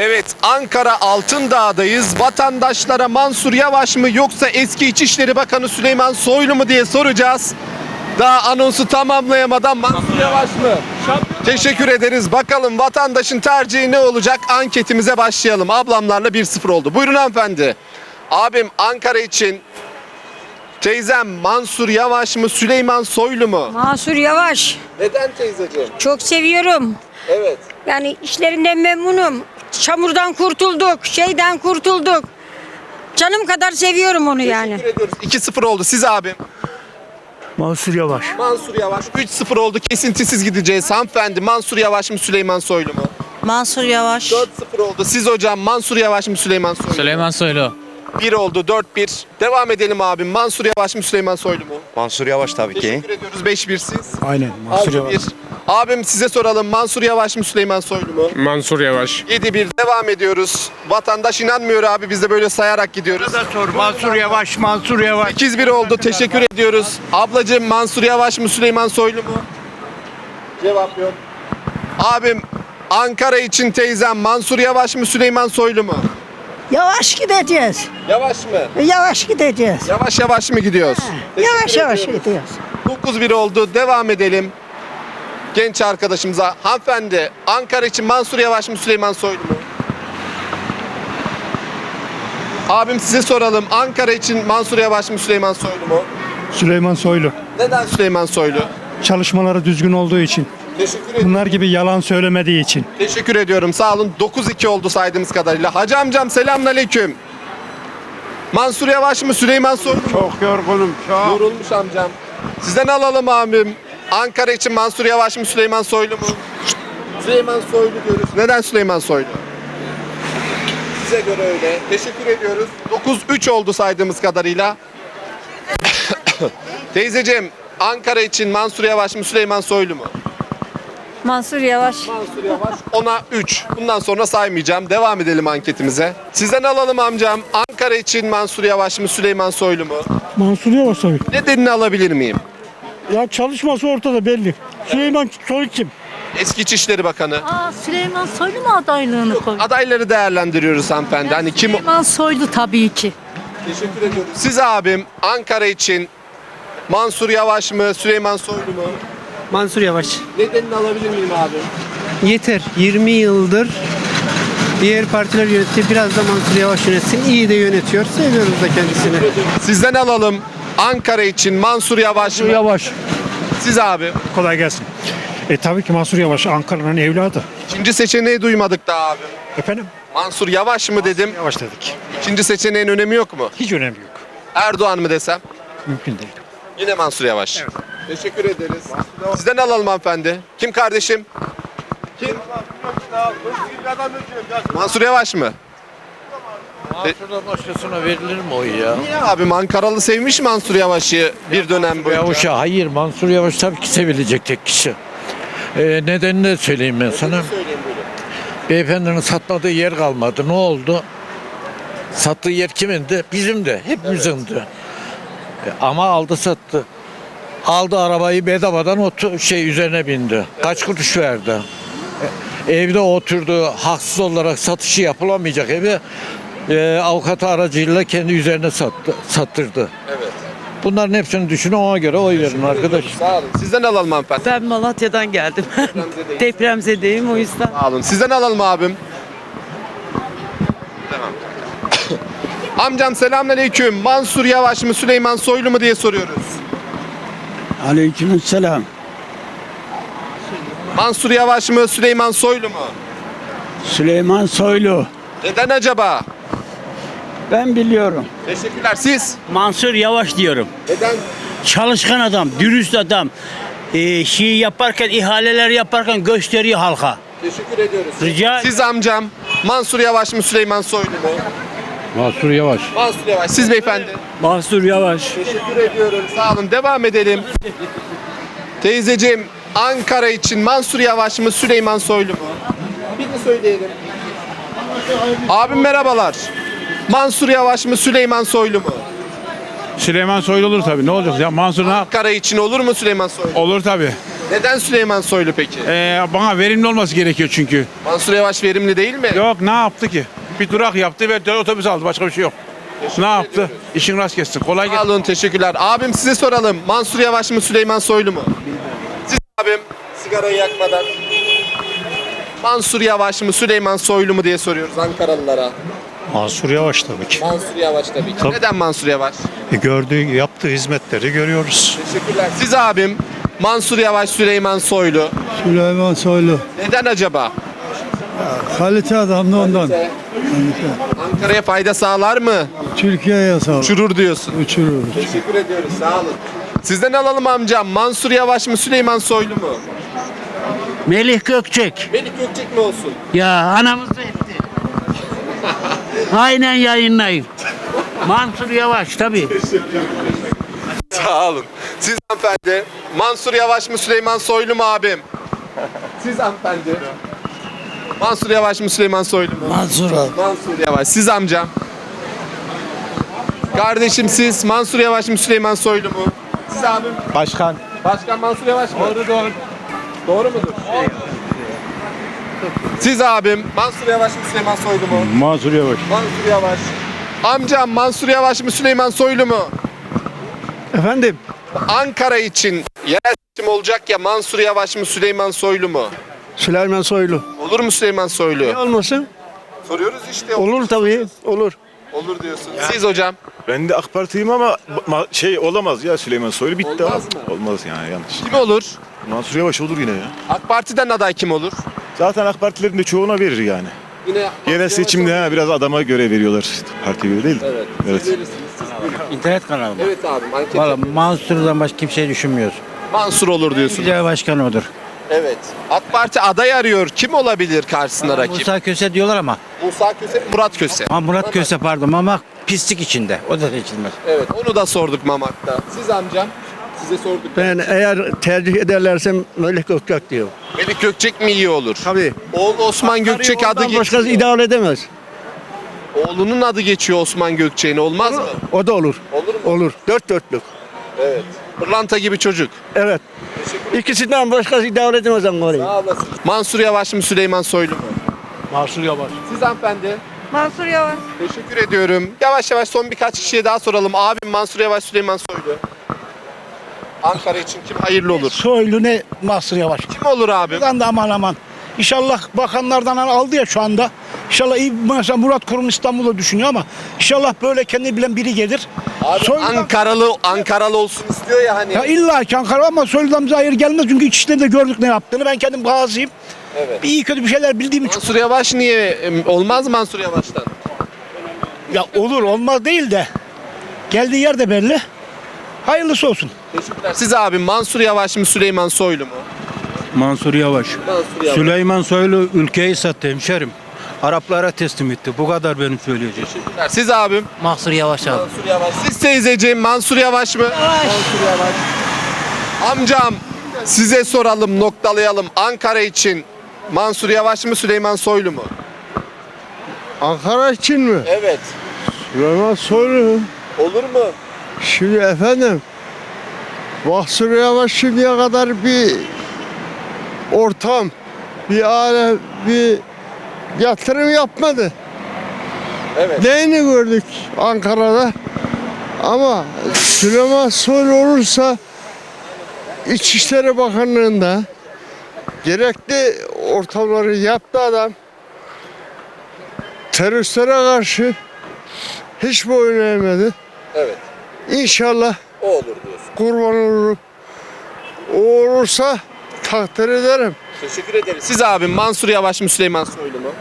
Evet Ankara Altındağ'dayız. Vatandaşlara Mansur Yavaş mı yoksa eski İçişleri Bakanı Süleyman Soylu mu diye soracağız. Daha anonsu tamamlayamadan Mansur Yavaş mı? Teşekkür ederiz. Bakalım vatandaşın tercihi ne olacak? Anketimize başlayalım. Ablamlarla 1-0 oldu. Buyurun hanımefendi. Abim Ankara için teyzem Mansur Yavaş mı Süleyman Soylu mu? Mansur Yavaş. Neden teyzeciğim? Çok seviyorum. Evet. Yani işlerinden memnunum. Çamurdan kurtulduk, şeyden kurtulduk. Canım kadar seviyorum onu yani. Teşekkür ediyoruz. 2-0 oldu. Siz abim. Mansur Yavaş. Mansur Yavaş 3-0 oldu. Kesintisiz gideceğiz. Hanımefendi Mansur Yavaş mı Süleyman Soylu mu? Mansur Yavaş. 4-0 oldu. Siz hocam Mansur Yavaş mı Süleyman Soylu mu? Süleyman Soylu. 1 oldu 4-1. Devam edelim abim. Mansur Yavaş mı Süleyman Soylu mu? Mansur Yavaş tabii ki. Teşekkür ediyoruz. 5-1 siz. Aynen Mansur 6-1. Yavaş. Abim size soralım. Mansur Yavaş mı Süleyman Soylu mu? Mansur Yavaş. 7-1 devam ediyoruz. Vatandaş inanmıyor abi. Biz de böyle sayarak gidiyoruz. Sor Mansur Yavaş, Mansur Yavaş. 8-1 oldu. Teşekkür ediyoruz. Ablacığım Mansur Yavaş mı Süleyman Soylu mu? Cevap yok. Abim Ankara için teyzem Mansur Yavaş mı Süleyman Soylu mu? Yavaş gideceğiz. Yavaş mı? Yavaş gideceğiz. Yavaş yavaş mı gidiyoruz? Yavaş yavaş gidiyoruz. 9-1 oldu. Devam edelim. Genç arkadaşımıza. Hanımefendi Ankara için Mansur Yavaş mı Süleyman Soylu mu? Abim size soralım. Ankara için Mansur Yavaş mı Süleyman Soylu mu? Süleyman Soylu. Neden Süleyman Soylu? Çalışmaları düzgün olduğu için. Teşekkür ediyorum. Bunlar gibi yalan söylemediği için. Teşekkür ediyorum. Sağ olun. 9-2 oldu saydığımız kadarıyla. Hacı amcam selamünaleyküm. Mansur Yavaş mı Süleyman Soylu mu? Çok yorgunum. Çok. Yorulmuş amcam. Sizden alalım abim. Ankara için Mansur Yavaş mı Süleyman Soylu mu? Süleyman Soylu diyoruz. Neden Süleyman Soylu? Size göre öyle. Teşekkür ediyoruz. 9-3 oldu saydığımız kadarıyla. Teyzeciğim Ankara için Mansur Yavaş mı Süleyman Soylu mu? Mansur Yavaş. Mansur Yavaş. Ona 3. Bundan sonra saymayacağım. Devam edelim anketimize. Sizden alalım amcam. Ankara için Mansur Yavaş mı Süleyman Soylu mu? Mansur Yavaş tabii. Nedenini alabilir miyim? Ya çalışması ortada belli. Süleyman Soylu kim? Eski İçişleri Bakanı. Aa, Süleyman Soylu mu adaylığını koydu? Adayları değerlendiriyoruz hanımefendi. Hani kim? Süleyman Soylu tabii ki. Teşekkür ediyoruz. Siz abim Ankara için Mansur Yavaş mı Süleyman Soylu mu? Mansur Yavaş. Nedenini alabilir miyim abim? Yeter. 20 yıldır diğer partiler yönetti. Biraz da Mansur Yavaş yönetsin. İyi de yönetiyor. Seviyoruz da kendisini. Sizden alalım. Ankara için Mansur Yavaş mı? Yavaş. Siz abi. Kolay gelsin. E tabii ki Mansur Yavaş Ankara'nın evladı. İkinci seçeneği duymadık da abi. Efendim? Mansur Yavaş mı dedim. Yavaş dedik. İkinci seçeneğin önemi yok mu? Hiç önemi yok. Erdoğan mı desem? Mümkün değil. Yine Mansur Yavaş. Teşekkür ederiz. Sizden alalım hanımefendi. Kim kardeşim? Kim? Mansur Yavaş mı? Mansur'dan başkasına verilir mi oy ya? Niye abi Ankaralı sevmiş Mansur Yavaş'ı bir dönem boyunca? Yavaş'a hayır Mansur Yavaş tabii ki sevilecek tek kişi. Ee, nedenini de söyleyeyim ben sana. Söyleyin buyurun. Beyefendinin satmadığı yer kalmadı. Ne oldu? Sattığı yer kimindi? Bizim de. Hepimizin de. E, Ama aldı sattı. Aldı arabayı bedavadan otu şey üzerine bindi. Kaç kuruş verdi? E, Evde oturdu. Haksız olarak satışı yapılamayacak evi e, avukat aracıyla kendi üzerine sattı, sattırdı. Evet. Bunların hepsini düşünün ona göre oy verin arkadaş. Sağ olun. Sizden alalım hanımefendi. Ben Malatya'dan geldim. Depremzedeyiz. Depremzedeyim o yüzden. Sağ olun. Sizden alalım abim. Tamam. Amcam selamünaleyküm. Mansur Yavaş mı Süleyman Soylu mu diye soruyoruz. Aleykümselam. Mansur Yavaş mı Süleyman Soylu mu? Süleyman Soylu. Neden acaba? Ben biliyorum. Teşekkürler. Siz? Mansur Yavaş diyorum. Neden? Çalışkan adam, dürüst adam. Ee, şey yaparken, ihaleler yaparken gösteriyor halka. Teşekkür ediyoruz. Rica Siz amcam Mansur Yavaş mı Süleyman Soylu mu? Mansur Yavaş. Mansur Yavaş. Siz beyefendi. Mansur Yavaş. Teşekkür ediyorum. Sağ olun. Devam edelim. Teyzeciğim Ankara için Mansur Yavaş mı Süleyman Soylu mu? Birini söyleyelim. Abim merhabalar. Mansur Yavaş mı Süleyman Soylu mu? Süleyman Soylu olur tabii. Ne olacak ya? Mansur ne yap- Ankara için olur mu Süleyman Soylu? Olur tabii. Neden Süleyman Soylu peki? Ee, bana verimli olması gerekiyor çünkü. Mansur Yavaş verimli değil mi? Yok ne yaptı ki? Bir durak yaptı ve otobüs aldı. Başka bir şey yok. Ne yaptı? İşin rast kessin. Kolay Sağ gelsin. olun teşekkürler. Abim size soralım. Mansur Yavaş mı Süleyman Soylu mu? Siz abim sigarayı yakmadan. Mansur Yavaş mı Süleyman Soylu mu diye soruyoruz Ankaralılara. Mansur Yavaş tabii ki. Mansur Yavaş tabii ki. Tabii. Neden Mansur Yavaş? E, gördüğü, yaptığı hizmetleri görüyoruz. Teşekkürler. Siz abim Mansur Yavaş Süleyman Soylu. Süleyman Soylu. Neden acaba? Kalite adam da ondan. Ankara'ya fayda sağlar mı? Türkiye'ye sağ Uçurur diyorsun. Uçurur. Teşekkür ediyoruz. Sağ olun. Sizden alalım amcam. Mansur Yavaş mı Süleyman Soylu mu? Melih Gökçek. Melik Gökçek mi olsun? Ya anamız da etti. Aynen yayınlayın. Mansur Yavaş tabii. Sağ olun. Siz hanımefendi Mansur Yavaş mı Süleyman Soylu mu abim? Siz hanımefendi. Mansur Yavaş mı Süleyman Soylu mu? Mansur abi. Mansur Yavaş. Siz amcam. Kardeşim siz Mansur Yavaş mı Süleyman Soylu mu? Siz abim. Başkan. Başkan Mansur Yavaş mı? Doğru doğru. Doğru mudur? Siz abim Mansur Yavaş mı Süleyman Soylu mu? Mansur Yavaş. Mansur Yavaş. Amcam Mansur Yavaş mı Süleyman Soylu mu? Efendim? Ankara için yerel seçim olacak ya Mansur Yavaş mı Süleyman Soylu mu? Süleyman Soylu. Olur mu Süleyman Soylu? olmasın? Soruyoruz işte. Olur tabii. Olur. Olur diyorsun. Siz hocam. Ben de AK Parti'yim ama ma- şey olamaz ya Süleyman Soylu bitti Olmaz abi. mı? Olmaz yani yanlış. Kim olur? Mansur Yavaş olur yine ya. AK Parti'den aday kim olur? Zaten AK Partilerin de çoğuna verir yani. Yine Yerel seçimde ha, biraz adama göre veriyorlar. Partiye göre değil. Evet. Evet. Siz verirsiniz. Siz buyurun. İnternet kanalı mı? Evet abim anket Valla. Mansur'dan başka kimseyi düşünmüyoruz. Mansur olur diyorsun. Güzel başkan odur. Evet. AK Parti aday arıyor. Kim olabilir karşısında rakip? Musa Köse diyorlar ama. Musa Köse, Murat Köse. Ha, Murat Köse pardon ama pislik içinde. O da seçilmez. Evet onu da sorduk Mamak'ta. Siz amcam? Size sorduk. Ben eğer tercih ederlersem Melih Gökçek diyor. Melik Gökçek mi iyi olur? Tabii. Oğlu Osman Gökçek adı Ondan başkası geçiyor. idare edemez. Oğlunun adı geçiyor Osman Gökçek'in olmaz mı? O da olur. Olur mu? Olur. Dört dörtlük. Evet. Pırlanta gibi çocuk. Evet. İkisinden başkası idare edemez Ankara'yı. Sağ olasın. Mansur Yavaş mı Süleyman Soylu mu? Mansur Yavaş. Siz hanımefendi. Mansur Yavaş. Teşekkür ediyorum. Yavaş yavaş son birkaç kişiye daha soralım. Abim Mansur Yavaş, Süleyman Soylu. Ankara için kim hayırlı olur? Soylu ne Mansur Yavaş. Kim olur abim? Buradan da aman aman. İnşallah bakanlardan aldı ya şu anda. İnşallah iyi mesela Murat Kurum İstanbul'u düşünüyor ama inşallah böyle kendi bilen biri gelir. Abi Soylu'dan- Ankaralı Ankaralı olsun istiyor ya hani. Ya illa ki Ankara ama Soylu'dan bize hayır gelmez çünkü İçişleri de gördük ne yaptığını. Ben kendim gaziyim. Evet. Bir iyi kötü bir şeyler bildiğim için. Mansur Yavaş niye em, olmaz mı Mansur Yavaş'tan? Ya olur olmaz değil de geldiği yer de belli. Hayırlısı olsun. Teşekkürler. Siz abim Mansur Yavaş mı Süleyman Soylu mu? Mansur Yavaş. Mansur Yavaş. Süleyman Soylu ülkeyi sattı hemşerim. Araplara teslim etti. Bu kadar benim söyleyeceğim. Teşekkürler. Siz abim Mansur Yavaş abi. Mansur Yavaş. Siz teyzeciğim Mansur Yavaş mı? Mansur Yavaş. Amcam size soralım noktalayalım. Ankara için Mansur Yavaş mı Süleyman Soylu mu? Ankara için mi? Evet. Süleyman Soylu. Olur mu? Şimdi efendim Mahsur Yavaş şimdiye kadar bir ortam, bir aile, bir yatırım yapmadı. Evet. Neyini gördük Ankara'da? Ama Süleyman Soylu olursa İçişleri Bakanlığı'nda gerekli ortamları yaptı adam. Teröristlere karşı hiç boyun eğmedi. Evet. İnşallah O olur diyorsun. kurban olurum. O olursa takdir ederim. Teşekkür ederim. Siz abim Mansur Yavaş mı Süleyman Soylu mu?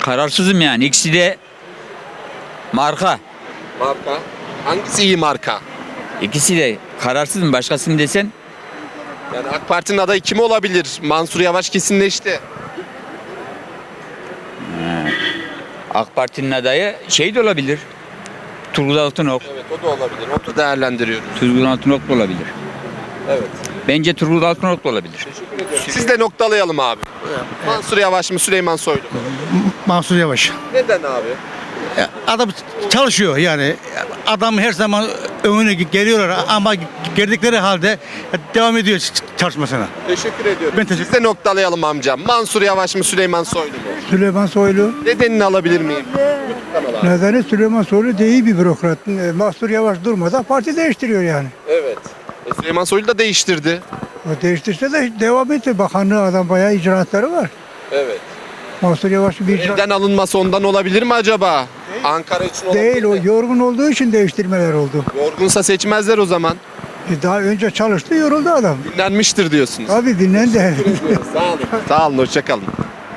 Kararsızım yani. İkisi de marka. Marka. Hangisi iyi marka? İkisi de kararsızım. Başkasını desen Yani AK Parti'nin adayı kim olabilir? Mansur Yavaş kesinleşti. AK Parti'nin adayı şey de olabilir. Turgut Altınok. Evet o da olabilir. Onu da değerlendiriyoruz. Turgut Altınok da olabilir. Evet. Bence Turgut Altınok da olabilir. Siz de noktalayalım abi. Mansur Yavaş mı Süleyman Soylu mu? Mansur Yavaş. Neden abi? Adam çalışıyor yani. Adam her zaman önüne geliyorlar ama girdikleri halde devam ediyor çalışmasına. Teşekkür ediyorum. Ben teşekkür- Siz de noktalayalım amcam. Mansur Yavaş mı Süleyman Soylu mu? Süleyman Soylu. Nedenini alabilir miyim? Nedeni Süleyman Soylu de iyi bir bürokrat. E, Mahsur Yavaş durmadan parti değiştiriyor yani. Evet. E, Süleyman Soylu da değiştirdi. O değiştirse de devam etti. Bakanlığı adam bayağı icraatları var. Evet. Mahsur Yavaş'ın bir icraat Evden alınması ondan olabilir mi acaba? Ankara için olabilir değil. O mi? yorgun olduğu için değiştirmeler oldu. Yorgunsa seçmezler o zaman. E, Daha önce çalıştı yoruldu adam. Dinlenmiştir diyorsunuz. Abi dinlen de. Sağ olun. Sağ olun, hoşçakalın.